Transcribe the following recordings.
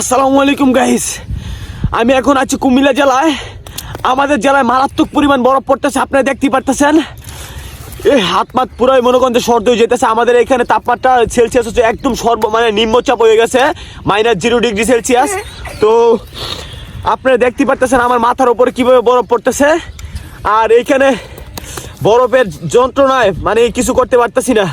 আসসালামু আলাইকুম গাইস আমি এখন আছি কুমিল্লা জেলায়। আমাদের জেলায় মারাত্মক পরিমাণ বরফ পড়তেছে, আপনারা দেখতে পারতেছেন। এই হাত মাত পুরাই মনে করেন সর্দ হয়ে যেতেছে আমাদের এখানে তাপমাত্রা সেলসিয়াস হচ্ছে একদম সর্ব মানে নিম্নচাপ হয়ে গেছে মাইনাস জিরো ডিগ্রি সেলসিয়াস তো, আপনারা দেখতে পারতেছেন আমার মাথার উপরে কীভাবে বরফ পড়তেছে। আর এইখানে বরফের যন্ত্রণায় মানে কিছু করতে পারতেছি না।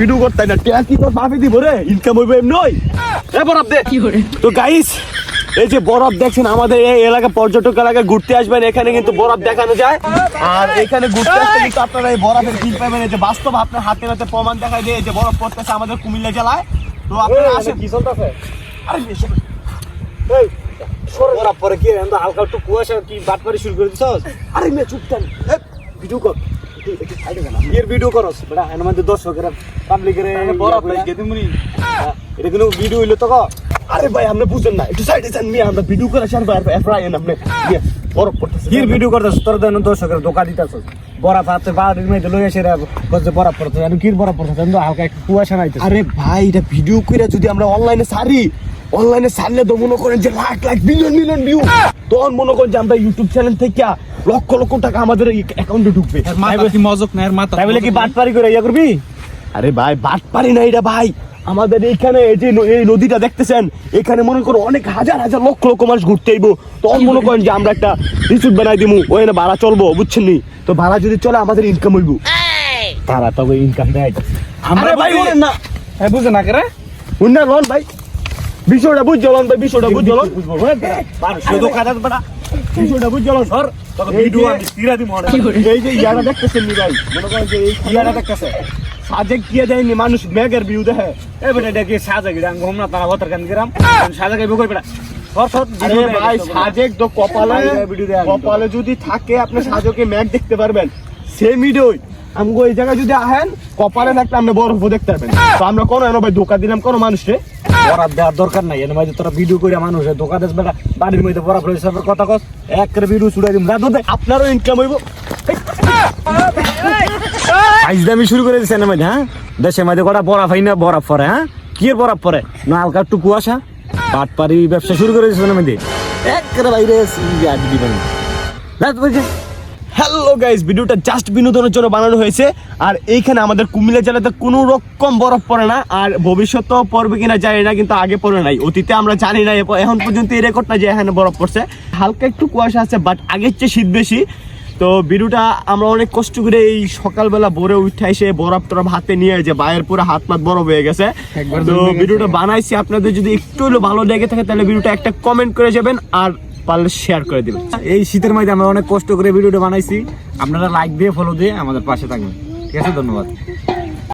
ভিডিও করতে না। টিয়া কি তোর বাপে দিব রে? ইনকাম হইবে এমনি নয় বরফ দে। তো গাইস এই যে বরফ দেখছেন আমাদের এই এলাকা পর্যটক এলাকায় ঘুরতে আসবেন এখানে কিন্তু বরফ দেখানো যায়। আর এখানে ঘুরতে আসলে কিন্তু আপনারা এই বরফের ফিল পাবেন। এই যে বাস্তব আপনার হাতে হাতে প্রমাণ দেখায় এই যে বরফ পড়তেছে আমাদের কুমিল্লা জেলায়। তো আপনারা আসেন। কি চলতেছে? আরে বরফ পরে কি এন্দ হালকা একটু কুয়াশা কি বাটপারি শুরু করে দিছস? আরে মে চুপ থাক। ভিডিও কর। এর ভিডিও করস। বেটা এর মধ্যে দর্শকেরা পাবলিকের বরফ লাগিয়ে দিমুনি এটা কোনো ভিডিও হইল তো ক? আরে ভাই আমরা বুঝেন না একটু সাইডে যান মিয়া আমরা ভিডিও করে ছাড়বো আর এফআই এন আপনি। বরফ পড়তেছে। এর ভিডিও করতেছ? তোর দেন দর্শকের ধোকা দিতাছস। বরফ হাতে বাড়ির মধ্যে লই এসে বলছে বরফ পড়তেছে। আমি কি বরফ পড়তেছে? হালকা একটু কুয়াশা নাইতেছে। আরে ভাই এটা ভিডিও করে যদি আমরা অনলাইনে ছাড়ি অনলাইনে ছাড়লে তো মনে করেন যে lakh lakh million million view তখন মনে করেন যে আমরা ইউটিউব চ্যানেল থেকে লক্ষ লক্ষ টাকা আমাদের অ্যাকাউন্টে ঢুকবে। মজক না এর মাথা তাই বলে কি বাটপারি করে ইয়া করবি? আরে ভাই বাট পারি না এটা ভাই। আমাদের এইখানে এই যে এই নদীটা দেখতেছেন এখানে মনে করো অনেক হাজার হাজার লক্ষ লক্ষ মানুষ ঘুরতে আইবো। তখন মনে করেন যে আমরা একটা রিসুট বানাই দিমু। না ভাড়া চলবো বুঝছেন নি? তো ভাড়া যদি চলে আমাদের ইনকাম হইব। তারা তবে ইনকাম দেয় আমরা ভাই না। হ্যাঁ বুঝে না করে উন্না লন ভাই। বিষয়টা বুঝ জ্বলন ভাই বিষয়টা বুঝ জ্বলন শুধু কাজ বিষয়টা বুঝ জ্বলন সর এই ভিডিও যে- আমি তিরা দিমু এই যে ইয়ারা দেখতেছেন নি ভাই? মনে করেন যে এই ইয়ারা দেখতেছে। কিয়ে দেয়নি মানুষ মেঘের ভিউ দেখে। এ বেটা দেখি সাজা তারা হতার কান গিরাম সাজা গাইব কই বেটা। সর সর আরে ভাই সাজেক তো কপালে কপালে যদি থাকে আপনি সাজকে ম্যাচ দেখতে পারবেন। সেই ভিডিওই আমগো এই জায়গায় যদি আহেন, কপালে থাকলে আপনি বরফ দেখতে পারবেন। তো আমরা কোনো এনো ভাই ধোকা দিলাম কোনো মানুষকে। বরাদ দেওয়ার দরকার নাই এর মধ্যে তোরা ভিডিও করে মানুষের দোকা দেশ বেটা, বাড়ির মধ্যে বরাব রয়েছে কথা কস, এক করে ভিডিও ছুড়ে দিম। রাত দে আপনারও ইনকাম হইব। আইজ দামি শুরু করে এর মধ্যে হ্যাঁ? দেশের মধ্যে কটা বরাফ হয় না বরাফ পরে হ্যাঁ? কি বরাফ পরে? না হালকা একটু কুয়াশা। পাট পারি ব্যবসা শুরু করে দিছে এর মধ্যে এক করে বাইরে রাত বলছে হ্যালো গাইস ভিডিওটা জাস্ট বিনোদনের জন্য বানানো হয়েছে। আর এইখানে আমাদের কুমিল্লা জেলাতে কোনো রকম বরফ পড়ে না আর ভবিষ্যতেও পড়বে কিনা জানি না কিন্তু আগে পড়ে নাই। অতীতে আমরা জানি না এখন পর্যন্ত এই রেকর্ড না যে এখানে বরফ পড়ছে। হালকা একটু কুয়াশা আছে বাট আগের চেয়ে শীত বেশি। তো ভিডিওটা আমরা অনেক কষ্ট করে এই সকালবেলা ভোরে উঠে এসে বরফ টরফ হাতে নিয়ে যে বাইরের পুরো হাত মাত বরফ হয়ে গেছে। তো ভিডিওটা বানাইছি আপনাদের যদি একটু হলেও ভালো লেগে থাকে তাহলে ভিডিওটা একটা কমেন্ট করে যাবেন আর পারলে শেয়ার করে দেবেন। এই শীতের মধ্যে আমরা অনেক কষ্ট করে ভিডিওটা বানাইছি। আপনারা লাইক দিয়ে ফলো দিয়ে আমাদের পাশে থাকবেন। ঠিক আছে, ধন্যবাদ।